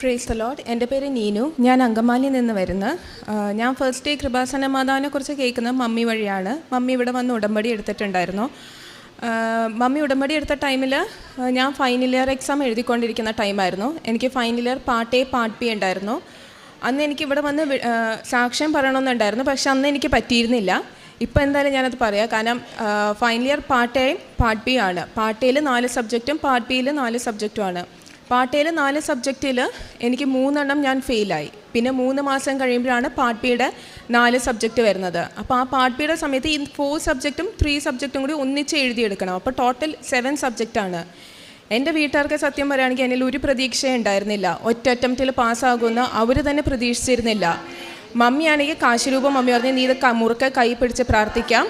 Praise load എന്റെ പേര് നീനു. ഞാൻ അങ്കമാലിയിൽ നിന്ന് വരുന്ന. ഞാൻ ഫസ്റ്റ് ഡേ കൃപാസന മാതാവിനെ കുറിച്ച് കേൾക്കുന്നത് മമ്മി വഴിയാണ്. മമ്മി ഇവിടെ വന്ന് ഉടമ്പടി എടുത്തിട്ടുണ്ടായിരുന്നു. മമ്മി ഉടമ്പടി എടുത്ത ടൈമിൽ ഞാൻ ഫൈനൽ ഇയർ എക്സാം എഴുതിക്കൊണ്ടിരിക്കുന്ന ടൈമായിരുന്നു എനിക്ക് final year part A part B ഉണ്ടായിരുന്നു. അന്ന് എനിക്ക് ഇവിടെ വന്ന് സാക്ഷ്യം പറയണമെന്നുണ്ടായിരുന്നു. പക്ഷെ അന്ന് എനിക്ക് പറ്റിയിരുന്നില്ല. ഇപ്പോൾ എന്തായാലും ഞാനത് പറയാം. കാരണം ഫൈനൽ ഇയർ പാർട്ട് എയും പാർട്ട് ബി ആണ്. പാർട്ട് എയിൽ നാല് സബ്ജക്റ്റും പാർട്ട് ബിയിൽ നാല് സബ്ജക്റ്റുമാണ് പാർട്ടിയിൽ നാല് സബ്ജക്റ്റിൽ എനിക്ക് മൂന്നെണ്ണം ഞാൻ ഫെയിലായി. പിന്നെ മൂന്ന് മാസം കഴിയുമ്പോഴാണ് പാർട്ട് ബിയുടെ നാല് സബ്ജക്റ്റ് വരുന്നത്. അപ്പോൾ ആ പാർട്ട് ബിയുടെ സമയത്ത് ഈ ഫോർ സബ്ജക്റ്റും ത്രീ സബ്ജക്റ്റും കൂടി ഒന്നിച്ച് എഴുതിയെടുക്കണം. അപ്പോൾ ടോട്ടൽ സെവൻ സബ്ജക്റ്റാണ്. എന്റെ വീട്ടുകാർക്ക് സത്യം പറയുകയാണെങ്കിൽ എന്നിൽ ഒരു പ്രതീക്ഷ ഉണ്ടായിരുന്നില്ല. ഒറ്റ അറ്റംപ്റ്റിൽ പാസ്സാകുമെന്ന് അവർ തന്നെ പ്രതീക്ഷിച്ചിരുന്നില്ല. മമ്മിയാണെങ്കിൽ കാശുരൂപം മമ്മി പറഞ്ഞു നീ ഇത് മുറുക്കെ കൈ പിടിച്ച് പ്രാർത്ഥിക്കാം.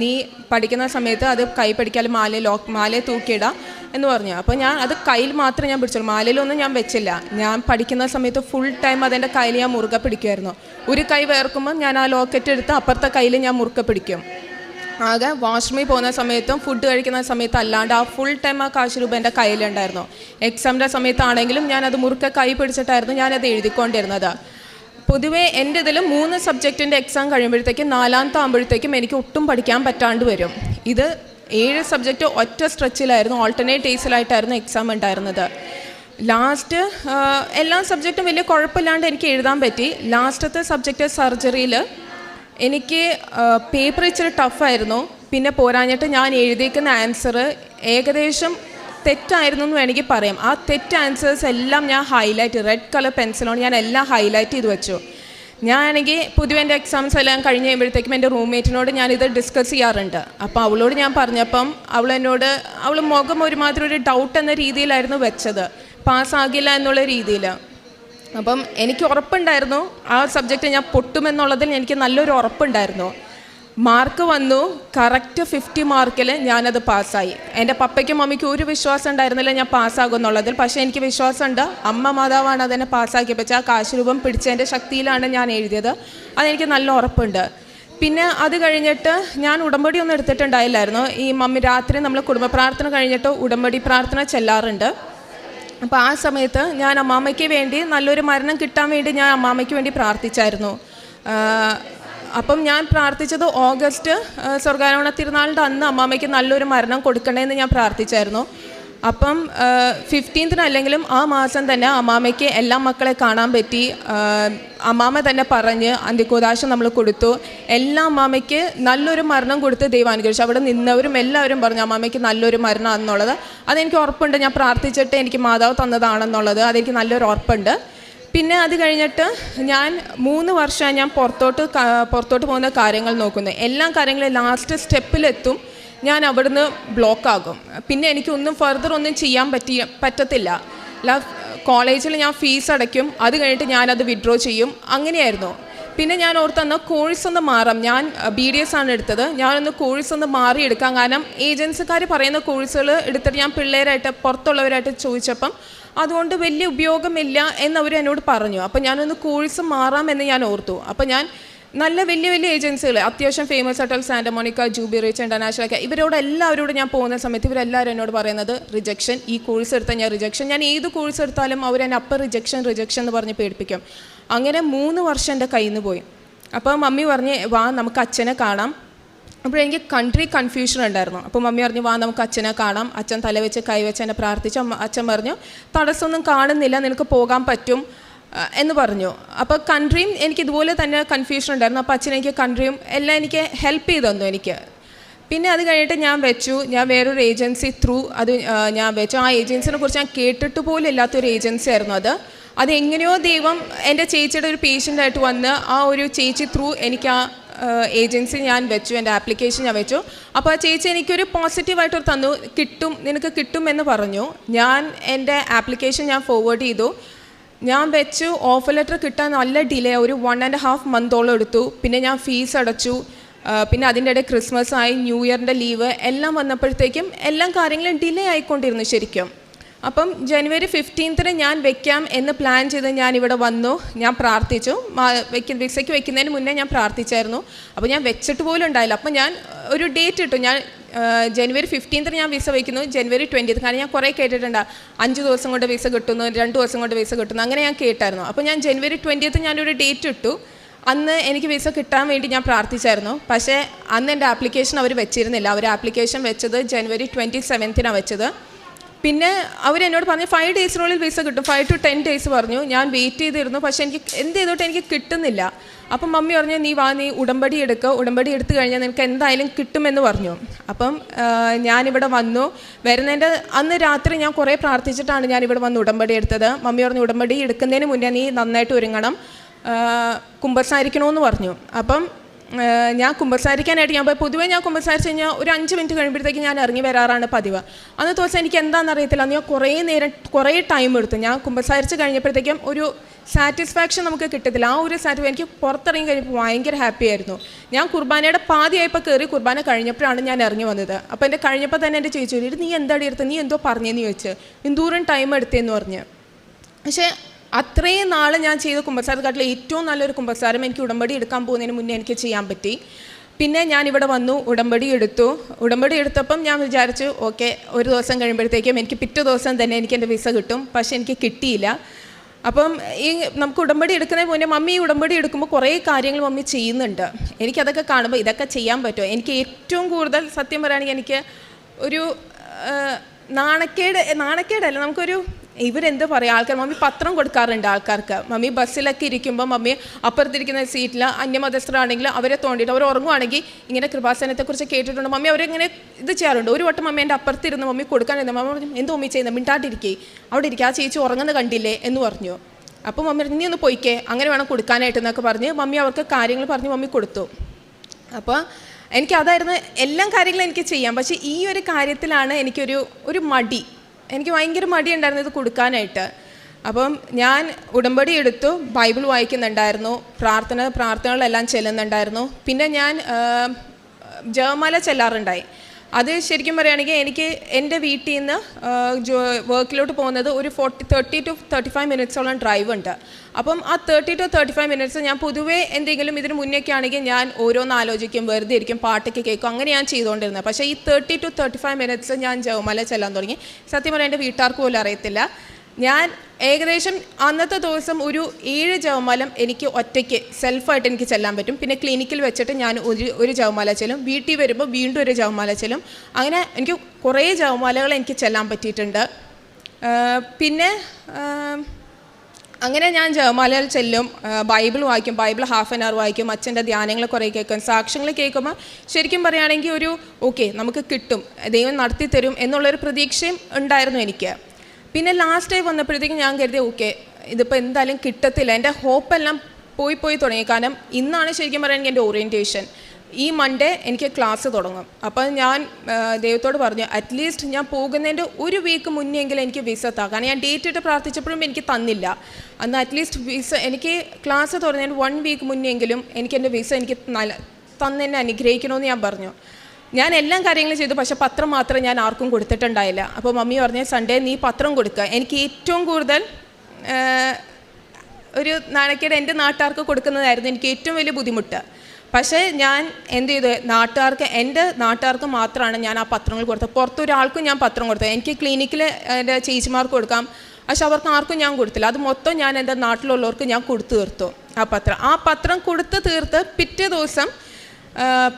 നീ പഠിക്കുന്ന സമയത്ത് അത് കൈ പിടിക്കാൽ മാല ലോക്ക് മാലയെ തൂക്കിയിടാം എന്ന് പറഞ്ഞു. അപ്പോൾ ഞാൻ അത് കയ്യിൽ മാത്രമേ ഞാൻ പിടിച്ചുള്ളൂ മാലയിലൊന്നും ഞാൻ വെച്ചില്ല. ഞാൻ പഠിക്കുന്ന സമയത്ത് ഫുൾ ടൈം അതെന്റെ കയ്യിൽ ഞാൻ മുറുകെ പിടിക്കുമായിരുന്നു. ഒരു കൈ വേർക്കുമ്പോൾ ഞാൻ ആ ലോക്കറ്റ് എടുത്ത് അപ്പുറത്തെ കയ്യിൽ ഞാൻ മുറുക്കെ പിടിക്കും. ആകെ വാഷ്റൂമിൽ പോകുന്ന സമയത്തും ഫുഡ് കഴിക്കുന്ന സമയത്ത് അല്ലാണ്ട് ആ ഫുൾ ടൈം ആ കാശ് രൂപ എന്റെ കയ്യിലുണ്ടായിരുന്നു. എക്സാമിന്റെ സമയത്താണെങ്കിലും ഞാനത് മുറുക്കെ കൈ പിടിച്ചിട്ടായിരുന്നു ഞാനത് എഴുതിക്കൊണ്ടിരുന്നത്. പൊതുവേ എന്റെ ഇതിൽ മൂന്ന് സബ്ജക്റ്റിന്റെ എക്സാം കഴിയുമ്പോഴത്തേക്കും നാലാമത്തെ ആകുമ്പോഴത്തേക്കും എനിക്ക് ഒട്ടും പഠിക്കാൻ പറ്റാണ്ട് വരും. ഇത് ഏഴ് സബ്ജക്റ്റ് ഒറ്റ സ്ട്രെച്ചിലായിരുന്നു ഓൾട്ടർനേറ്റ് ഡേയ്സിലായിട്ടായിരുന്നു എക്സാം ഉണ്ടായിരുന്നത്. ലാസ്റ്റ് എല്ലാ സബ്ജക്റ്റും വലിയ കുഴപ്പമില്ലാണ്ട് എനിക്ക് എഴുതാൻ പറ്റി. ലാസ്റ്റത്തെ സബ്ജക്റ്റ് സർജറിയിൽ എനിക്ക് പേപ്പർ ഇച്ചിരി ടഫായിരുന്നു പിന്നെ പോരാഞ്ഞിട്ട് ഞാൻ എഴുതിയേക്കുന്ന ആൻസർ ഏകദേശം തെറ്റായിരുന്നു എന്ന് വേണമെങ്കിൽ പറയാം. ആ തെറ്റ് ആൻസേഴ്സ് എല്ലാം ഞാൻ ഹൈലൈറ്റ് റെഡ് കളർ പെൻസിലോണ്ട് ഞാൻ എല്ലാം ഹൈലൈറ്റ് ചെയ്ത് വെച്ചു. ഞാനാണെങ്കിൽ പൊതുവെ എന്റെ എക്സാംസ് എല്ലാം കഴിഞ്ഞ് കഴിയുമ്പോഴത്തേക്കും എന്റെ റൂംമേറ്റിനോട് ഞാനിത് ഡിസ്കസ് ചെയ്യാറുണ്ട്. അപ്പോൾ അവളോട് ഞാൻ പറഞ്ഞപ്പം അവൾ എന്നോട് അവൾ മുഖം ഒരുമാതിരി ഒരു ഡൗട്ട് എന്ന രീതിയിലായിരുന്നു വെച്ചത്. പാസ്സാകില്ല എന്നുള്ള രീതിയിൽ. അപ്പം എനിക്ക് ഉറപ്പുണ്ടായിരുന്നു. ആ സബ്ജക്റ്റ് ഞാൻ പൊട്ടുമെന്നുള്ളതിൽ എനിക്ക് നല്ലൊരു ഉറപ്പുണ്ടായിരുന്നു. മാർക്ക് വന്നു. കറക്റ്റ് ഫിഫ്റ്റി മാർക്കിൽ ഞാനത് പാസ്സായി. എന്റെ പപ്പയ്ക്കും മമ്മിക്കും ഒരു വിശ്വാസം ഉണ്ടായിരുന്നില്ല ഞാൻ പാസ്സാകും എന്നുള്ളതിൽ പക്ഷേ എനിക്ക് വിശ്വാസമുണ്ട്. അമ്മ മാതാവാണ് അതെന്നെ പാസ്സാക്കി. വെച്ചാൽ ആ കാശ് രൂപം പിടിച്ചതിന്റെ ശക്തിയിലാണ് ഞാൻ എഴുതിയത്. അതെനിക്ക് നല്ല ഉറപ്പുണ്ട്. പിന്നെ അത് കഴിഞ്ഞിട്ട് ഞാൻ ഉടമ്പടി ഒന്നും എടുത്തിട്ടുണ്ടായില്ലായിരുന്നു. ഈ മമ്മി രാത്രി നമ്മൾ കുടുംബ പ്രാർത്ഥന കഴിഞ്ഞിട്ട് ഉടമ്പടി പ്രാർത്ഥന ചെല്ലാറുണ്ട്. അപ്പോൾ ആ സമയത്ത് ഞാൻ അമ്മാമ്മയ്ക്ക് വേണ്ടി നല്ലൊരു മരണം കിട്ടാൻ വേണ്ടി ഞാൻ അമ്മാമ്മയ്ക്ക് വേണ്ടി പ്രാർത്ഥിച്ചായിരുന്നു. അപ്പം ഞാൻ പ്രാർത്ഥിച്ചത് ഓഗസ്റ്റ് സ്വർഗാരോഹണ തിരുനാളിന്റെ അന്ന് അമ്മാമ്മയ്ക്ക് നല്ലൊരു മരണം കൊടുക്കണേന്ന് ഞാൻ പ്രാർത്ഥിച്ചായിരുന്നു. അപ്പം ഫിഫ്റ്റീൻത്തിന് അല്ലെങ്കിലും ആ മാസം തന്നെ അമ്മാമ്മയ്ക്ക് എല്ലാ മക്കളെ കാണാൻ പറ്റി. അമ്മാമ്മ തന്നെ പറഞ്ഞ് അന്ത്യകൂദാശം നമ്മൾ കൊടുത്തു. എല്ലാ അമ്മാമ്മയ്ക്ക് നല്ലൊരു മരണം കൊടുത്ത് ദൈവം അനുഗ്രഹിച്ചു. അവിടെ നിന്നവരും എല്ലാവരും പറഞ്ഞു അമ്മാമ്മയ്ക്ക് നല്ലൊരു മരണം എന്നുള്ളത് അതെനിക്ക് ഉറപ്പുണ്ട്. ഞാൻ പ്രാർത്ഥിച്ചിട്ട് എനിക്ക് മാതാവ് തന്നതാണെന്നുള്ളത്. അതെനിക്ക് നല്ലൊരു ഉറപ്പുണ്ട്. പിന്നെ അത് കഴിഞ്ഞിട്ട് ഞാൻ മൂന്ന് വർഷമായി ഞാൻ പുറത്തോട്ട് പുറത്തോട്ട് പോകുന്ന കാര്യങ്ങൾ നോക്കുന്നു. എല്ലാ കാര്യങ്ങളും ലാസ്റ്റ് സ്റ്റെപ്പിലെത്തും ഞാൻ അവിടുന്ന് ബ്ലോക്കാകും പിന്നെ എനിക്കൊന്നും ഫർദർ ഒന്നും ചെയ്യാൻ പറ്റി പറ്റത്തില്ല. കോളേജിൽ ഞാൻ ഫീസ് അടയ്ക്കും. അത് കഴിഞ്ഞിട്ട് ഞാനത് വിഡ്രോ ചെയ്യും. അങ്ങനെയായിരുന്നു. പിന്നെ ഞാൻ ഓർത്തന്ന് കോഴ്സ് ഒന്ന് മാറാം. ഞാൻ ബി ഡി എസ് ആണ് എടുത്തത്. ഞാനൊന്ന് കോഴ്സ് ഒന്ന് മാറിയെടുക്കാം. കാരണം ഏജൻസിക്കാർ പറയുന്ന കോഴ്സുകൾ എടുത്തിട്ട് ഞാൻ പിള്ളേരായിട്ട് പുറത്തുള്ളവരായിട്ട് ചോദിച്ചപ്പം അതുകൊണ്ട് വലിയ ഉപയോഗമില്ല എന്നവർ എന്നോട് പറഞ്ഞു. അപ്പോൾ ഞാനൊന്ന് കോഴ്സ് മാറാമെന്ന് ഞാൻ ഓർത്തു. അപ്പോൾ ഞാൻ നല്ല വലിയ വലിയ ഏജൻസികൾ അത്യാവശ്യം ഫേമസ് ആയിട്ടുള്ള സാന്റമോണിക്ക ജൂബി റീച്ച് ഇന്റർനാഷണൽ ഒക്കെ ഇവരോട് എല്ലാവരോടും ഞാൻ പോകുന്ന സമയത്ത് ഇവരെല്ലാവരും എന്നോട് പറയുന്നത് റിജക്ഷൻ ഈ കോഴ്സ് എടുത്താൽ ഞാൻ റിജക്ഷൻ ഞാൻ ഏത് കോഴ്സ് എടുത്താലും അവർ എന്നെ അപ്പം റിജക്ഷൻ റിജക്ഷൻ എന്ന് പറഞ്ഞ് പേടിപ്പിക്കും. അങ്ങനെ മൂന്ന് വർഷം എന്റെ കയ്യിൽ നിന്ന് പോയി. അപ്പോൾ മമ്മി പറഞ്ഞ് വാ നമുക്ക് അച്ഛനെ കാണാം. അപ്പോൾ എനിക്ക് കൺട്രി കൺഫ്യൂഷൻ ഉണ്ടായിരുന്നു. അപ്പോൾ മമ്മി പറഞ്ഞു വാ നമുക്ക് അച്ഛനെ കാണാം. അച്ഛൻ തലവെച്ച് കൈവച്ച് എന്നെ പ്രാർത്ഥിച്ചു. അച്ഛൻ പറഞ്ഞു തടസ്സമൊന്നും കാണുന്നില്ല നിനക്ക് പോകാൻ പറ്റും. എന്ന് പറഞ്ഞു. അപ്പോൾ കൺട്രിയും എനിക്ക് ഇതുപോലെ തന്നെ കൺഫ്യൂഷൻ ഉണ്ടായിരുന്നു. അപ്പോൾ അച്ഛൻ എനിക്ക് കൺട്രിയും എല്ലാം എനിക്ക് ഹെൽപ്പ് ചെയ്തു തന്നു എനിക്ക്. പിന്നെ അത് കഴിഞ്ഞിട്ട് ഞാൻ വെച്ചു. ഞാൻ വേറൊരു ഏജൻസി ത്രൂ അത് ഞാൻ വെച്ചു. ആ ഏജൻസിനെ കുറിച്ച് ഞാൻ കേട്ടിട്ട് പോലും ഇല്ലാത്തൊരു ഏജൻസി ആയിരുന്നു അത്. അത് എങ്ങനെയോ ദൈവം എന്റെ ചേച്ചിയുടെ ഒരു പേഷ്യന്റായിട്ട് വന്ന് ആ ഒരു ചേച്ചി ത്രൂ എനിക്ക് ആ ഏജൻസി ഞാൻ വെച്ചു എന്റെ ആപ്ലിക്കേഷൻ ഞാൻ വെച്ചു. അപ്പോൾ ആ ചേച്ചി എനിക്കൊരു പോസിറ്റീവായിട്ട് തന്നു. കിട്ടും നിനക്ക് കിട്ടുമെന്ന് പറഞ്ഞു. ഞാൻ എന്റെ ആപ്ലിക്കേഷൻ ഞാൻ ഫോർവേഡ് ചെയ്തു. ഞാൻ വെച്ചു ഓഫർ ലെറ്റർ കിട്ടാൻ നല്ല ഡിലേ ഒരു വൺ ആൻഡ് ഹാഫ് മന്തോളം എടുത്തു. പിന്നെ ഞാൻ ഫീസ് അടച്ചു. പിന്നെ അതിന്റെ ഇടയിൽ ക്രിസ്മസ് ആയി ന്യൂ ഇയറിന്റെ ലീവ് എല്ലാം വന്നപ്പോഴത്തേക്കും എല്ലാം കാര്യങ്ങളും ഡിലേ ആയിക്കൊണ്ടിരുന്നു ശരിക്കും. അപ്പം ജനുവരി ഫിഫ്റ്റീൻത്തിന് ഞാൻ വെക്കാം എന്ന് പ്ലാൻ ചെയ്ത് ഞാൻ ഇവിടെ വന്നു. ഞാൻ പ്രാർത്ഥിച്ചു. വെക്ക വിസയ്ക്ക് വെക്കുന്നതിന് മുന്നേ ഞാൻ പ്രാർത്ഥിച്ചായിരുന്നു. അപ്പോൾ ഞാൻ വെച്ചിട്ട് പോലും ഉണ്ടായില്ല. അപ്പം ഞാൻ ഒരു ഡേറ്റ് ഇട്ടു. ഞാൻ ജനുവരി ഫിഫ്റ്റീൻത്തിന് ഞാൻ വിസ വയ്ക്കുന്നു ജനുവരി ട്വന്റീത്ത് കാരണം ഞാൻ കുറേ കേട്ടിട്ടുണ്ട്. അഞ്ച് ദിവസം കൊണ്ട് വിസ കിട്ടുന്നു രണ്ട് ദിവസം കൊണ്ട് വിസ കിട്ടുന്നു. അങ്ങനെ ഞാൻ കേട്ടായിരുന്നു. അപ്പോൾ ഞാൻ ജനുവരി ട്വന്റിയത്ത് ഞാനൊരു ഡേറ്റ് ഇട്ടു. അന്ന് എനിക്ക് വിസ കിട്ടാൻ വേണ്ടി ഞാൻ പ്രാർത്ഥിച്ചായിരുന്നു. പക്ഷേ അന്ന് എന്റെ ആപ്ലിക്കേഷൻ അവർ വെച്ചിരുന്നില്ല. അവർ ആപ്ലിക്കേഷൻ വെച്ചത് ജനുവരി ട്വന്റി സെവൻത്തിനാണ് വെച്ചത്. പിന്നെ അവരെന്നോട് പറഞ്ഞു ഫൈവ് ഡേയ്സിനുള്ളിൽ വിസ കിട്ടും. ഫൈവ് ടു ടെൻ ഡേയ്സ് പറഞ്ഞു. ഞാൻ വെയിറ്റ് ചെയ്തിരുന്നു. പക്ഷേ എനിക്ക് എന്ത് ചെയ്തോട്ട് എനിക്ക് കിട്ടുന്നില്ല. അപ്പം മമ്മി പറഞ്ഞു നീ വാ നീ ഉടമ്പടി എടുക്കുക ഉടമ്പടി എടുത്തു കഴിഞ്ഞാൽ നിനക്ക് എന്തായാലും കിട്ടുമെന്ന് പറഞ്ഞു. അപ്പം ഞാനിവിടെ വന്നു. വരുന്നതിന്റെ അന്ന് രാത്രി ഞാൻ കുറേ പ്രാർത്ഥിച്ചിട്ടാണ് ഞാൻ ഇവിടെ വന്ന് ഉടമ്പടി എടുത്തത്. മമ്മി പറഞ്ഞു ഉടമ്പടി എടുക്കുന്നതിന് മുന്നേ നീ നന്നായിട്ട് ഒരുങ്ങണം. കുമ്പസായിരിക്കണമെന്ന് പറഞ്ഞു. അപ്പം ഞാൻ കുമ്പസാരിക്കാനായിട്ട് ഞാൻ പോയി പൊതുവേ ഞാൻ കുമ്പസാരിച്ച് കഴിഞ്ഞാൽ ഒരു അഞ്ച് മിനിറ്റ് കഴിയുമ്പോഴത്തേക്ക് ഞാൻ ഇറങ്ങി വരാറാണ് പതിവ്. അന്ന് ദിവസം എനിക്ക് എന്താണെന്ന് അറിയത്തില്ല. അന്ന് ഞാൻ കുറേ നേരം കുറേ ടൈം എടുത്തു. ഞാൻ കുമ്പസാരിച്ച് കഴിഞ്ഞപ്പോഴത്തേക്കും ഒരു സാറ്റിസ്ഫാക്ഷൻ നമുക്ക് കിട്ടത്തില്ല. ആ ഒരു സാറ്റിസ്ഫാക്ഷൻ എനിക്ക് പുറത്തിറങ്ങി കഴിഞ്ഞപ്പോൾ ഭയങ്കര ഹാപ്പി ആയിരുന്നു. ഞാൻ കുർബാനയുടെ പാതിയായപ്പോൾ കയറി കുർബാന കഴിഞ്ഞപ്പോഴാണ് ഞാൻ ഇറങ്ങി വന്നത്. അപ്പോൾ എന്റെ കഴിഞ്ഞപ്പോൾ തന്നെ എന്റെ ചേച്ചി നീ എന്താടി എടുത്തത് നീ എന്തോ പറഞ്ഞതെന്ന് ചോദിച്ചു. എന്തോരം ടൈം എടുത്തതെന്ന് പറഞ്ഞ്. പക്ഷേ അത്രയും നാൾ ഞാൻ ചെയ്ത കുമ്പസാരക്കാട്ടിലെ ഏറ്റവും നല്ലൊരു കുമ്പസാരം എനിക്ക് ഉടമ്പടി എടുക്കാൻ പോകുന്നതിന് മുന്നേ എനിക്ക് ചെയ്യാൻ പറ്റി. പിന്നെ ഞാൻ ഇവിടെ വന്നു ഉടമ്പടി എടുത്തു. ഉടമ്പടി എടുത്തപ്പം ഞാൻ വിചാരിച്ചു ഓക്കെ ഒരു ദിവസം കഴിയുമ്പോഴത്തേക്കും എനിക്ക് പിറ്റേ ദിവസം തന്നെ എനിക്ക് എന്റെ വിസ കിട്ടും. പക്ഷെ എനിക്ക് കിട്ടിയില്ല. അപ്പം ഈ നമുക്ക് ഉടമ്പടി എടുക്കുന്നതിന് മുന്നേ മമ്മി ഈ ഉടമ്പടി എടുക്കുമ്പോൾ കുറേ കാര്യങ്ങൾ മമ്മി ചെയ്യുന്നുണ്ട്. എനിക്കതൊക്കെ കാണുമ്പോൾ ഇതൊക്കെ ചെയ്യാൻ പറ്റുമോ? എനിക്ക് ഏറ്റവും കൂടുതൽ സത്യം പറയുകയാണെങ്കിൽ എനിക്ക് ഒരു നാണക്കേട് നാണക്കേടല്ല നമുക്കൊരു ഇവരെന്ത് പറയുക ആൾക്കാർ മമ്മി പത്രം കൊടുക്കാറുണ്ട് ആൾക്കാർക്ക്. മമ്മി ബസ്സിലൊക്കെ ഇരിക്കുമ്പോൾ മമ്മി അപ്പുറത്തിരിക്കുന്ന സീറ്റിൽ അന്യമതസ്ഥരാണെങ്കിൽ അവരെ തോണ്ടിയിട്ട് അവർ ഉറങ്ങുവാണെങ്കിൽ ഇങ്ങനെ കൃപാസനത്തെക്കുറിച്ച് കേട്ടിട്ടുണ്ട്. മമ്മി അവരിങ്ങനെ ഇത് ചെയ്യാറുണ്ട്. ഒരു വട്ടം മമ്മി എന്റെ അപ്പുറത്തിരുന്ന് മമ്മി കൊടുക്കാനിരുന്നു മമ്മി പറഞ്ഞു എന്ത് മമ്മി ചെയ്യുന്നത് മിണ്ടാട്ടിരിക്കേ അവിടെ ഇരിക്കുക ആ ചേച്ചി ഉറങ്ങുന്നത് കണ്ടില്ലേ? എന്ന് പറഞ്ഞു. അപ്പോൾ മമ്മി പറഞ്ഞു, നീ ഒന്ന് പോയിക്കേ. അങ്ങനെ വേണം കൊടുക്കാനായിട്ട് എന്നൊക്കെ പറഞ്ഞ് മമ്മി അവർക്ക് കാര്യങ്ങൾ പറഞ്ഞ് മമ്മി കൊടുത്തു. അപ്പോൾ എനിക്ക് അതായിരുന്നു എല്ലാം കാര്യങ്ങളും എനിക്ക് ചെയ്യാം. പക്ഷേ ഈ ഒരു കാര്യത്തിലാണ് എനിക്കൊരു ഒരു മടി. എനിക്ക് ഭയങ്കര മടിയുണ്ടായിരുന്നു ഇത് കൊടുക്കാനായിട്ട്. അപ്പം ഞാൻ ഉടമ്പടി എടുത്തു ബൈബിൾ വായിക്കുന്നുണ്ടായിരുന്നു പ്രാർത്ഥന പ്രാർത്ഥനകളെല്ലാം ചെല്ലുന്നുണ്ടായിരുന്നു. പിന്നെ ഞാൻ ജപമാല ചെല്ലാറുണ്ടായി. അത് ശരിക്കും പറയുകയാണെങ്കിൽ എനിക്ക് എന്റെ വീട്ടിൽ നിന്ന് വർക്കിലോട്ട് പോകുന്നത് ഒരു forty thirty to thirty five മിനിറ്റ്സോളം drive ഉണ്ട്. അപ്പം ആ thirty to thirty five minutes ഞാൻ പൊതുവേ എന്തെങ്കിലും ഇതിന് മുന്നേക്കെ ആണെങ്കിൽ ഞാൻ ഓരോന്ന് ആലോചിക്കും വെറുതെ ഇരിക്കും പാട്ടൊക്കെ കേൾക്കും അങ്ങനെ ഞാൻ ചെയ്തുകൊണ്ടിരുന്നത്. പക്ഷേ ഈ thirty to thirty five minutes ഞാൻ ജവമല ചെല്ലാൻ തുടങ്ങി. സത്യം പറയാൻ എന്റെ വീട്ടുകാർക്ക് പോലും അറിയത്തില്ല. ഞാൻ ഏകദേശം അന്നത്തെ ദിവസം ഒരു ഏഴ് ജവമാലം എനിക്ക് ഒറ്റയ്ക്ക് സെൽഫായിട്ട് എനിക്ക് ചെല്ലാൻ പറ്റും. പിന്നെ ക്ലിനിക്കിൽ വെച്ചിട്ട് ഞാൻ ഒരു ഒരു ജവമാല ചെല്ലും. വീട്ടിൽ വരുമ്പോൾ വീണ്ടും ഒരു ജവമാല ചെല്ലും. അങ്ങനെ എനിക്ക് കുറേ ജവമാലകൾ എനിക്ക് ചെല്ലാൻ പറ്റിയിട്ടുണ്ട്. പിന്നെ അങ്ങനെ ഞാൻ ജവമാലകൾ ചെല്ലും. ബൈബിൾ വായിക്കും ബൈബിൾ ഹാഫ് ആൻ അവർ വായിക്കും അച്ഛന്റെ ധ്യാനങ്ങൾ കുറേ കേൾക്കും സാക്ഷ്യങ്ങൾ കേൾക്കുമ്പോൾ ശരിക്കും പറയുകയാണെങ്കിൽ ഒരു ഓക്കെ നമുക്ക് കിട്ടും ദൈവം നടത്തി തരും എന്നുള്ളൊരു പ്രതീക്ഷയും ഉണ്ടായിരുന്നു എനിക്ക്. പിന്നെ ലാസ്റ്റ് ടൈം വന്നപ്പോഴത്തേക്കും ഞാൻ കരുതി ഓക്കെ ഇതിപ്പോൾ എന്തായാലും കിട്ടത്തില്ല. എന്റെ ഹോപ്പെല്ലാം പോയി പോയി തുടങ്ങി. കാരണം ഇന്നാണ് ശരിക്കും പറയുകയാണെങ്കിൽ എന്റെ ഓറിയന്റേഷൻ ഈ മൺഡേ എനിക്ക് ക്ലാസ് തുടങ്ങും. അപ്പോൾ ഞാൻ ദൈവത്തോട് പറഞ്ഞു അറ്റ്ലീസ്റ്റ് ഞാൻ പോകുന്നതിന്റെ ഒരു വീക്ക് മുന്നെങ്കിലും എനിക്ക് വിസ താ. കാരണം ഞാൻ ഡേറ്റ് ഇട്ട് പ്രാർത്ഥിച്ചപ്പോഴും എനിക്ക് തന്നില്ല. അന്ന് അറ്റ്ലീസ്റ്റ് വിസ എനിക്ക് ക്ലാസ് തുടങ്ങുന്നതിന് വൺ വീക്ക് മുന്നെങ്കിലും എനിക്ക് എന്റെ വിസ എനിക്ക് നല്ല തന്നെ അനുഗ്രഹിക്കണമെന്ന് ഞാൻ പറഞ്ഞു. ഞാൻ എല്ലാം കാര്യങ്ങളും ചെയ്തു പക്ഷേ പത്രം മാത്രം ഞാൻ ആർക്കും കൊടുത്തിട്ടുണ്ടായില്ല. അപ്പോൾ മമ്മി പറഞ്ഞ സൺഡേ നീ പത്രം കൊടുക്കുക. എനിക്ക് ഏറ്റവും കൂടുതൽ ഒരു നാണക്കേട് എന്റെ നാട്ടുകാർക്ക് കൊടുക്കുന്നതായിരുന്നു എനിക്ക് ഏറ്റവും വലിയ ബുദ്ധിമുട്ട്. പക്ഷേ ഞാൻ എന്ത് ചെയ്തു? നാട്ടുകാർക്ക് എന്റെ നാട്ടുകാർക്ക് മാത്രമാണ് ഞാൻ ആ പത്രങ്ങൾ കൊടുത്തത്. പുറത്തൊരാൾക്കും ഞാൻ പത്രം കൊടുത്തത്. എനിക്ക് ക്ലിനിക്കിൽ എന്റെ ചേച്ചിമാർക്ക് കൊടുക്കാം. പക്ഷെ അവർക്ക് ആർക്കും ഞാൻ കൊടുത്തില്ല. അത് മൊത്തം ഞാൻ എന്റെ നാട്ടിലുള്ളവർക്ക് ഞാൻ കൊടുത്തു തീർത്തു ആ പത്രം. ആ പത്രം കൊടുത്ത് തീർത്ത് പിറ്റേ ദിവസം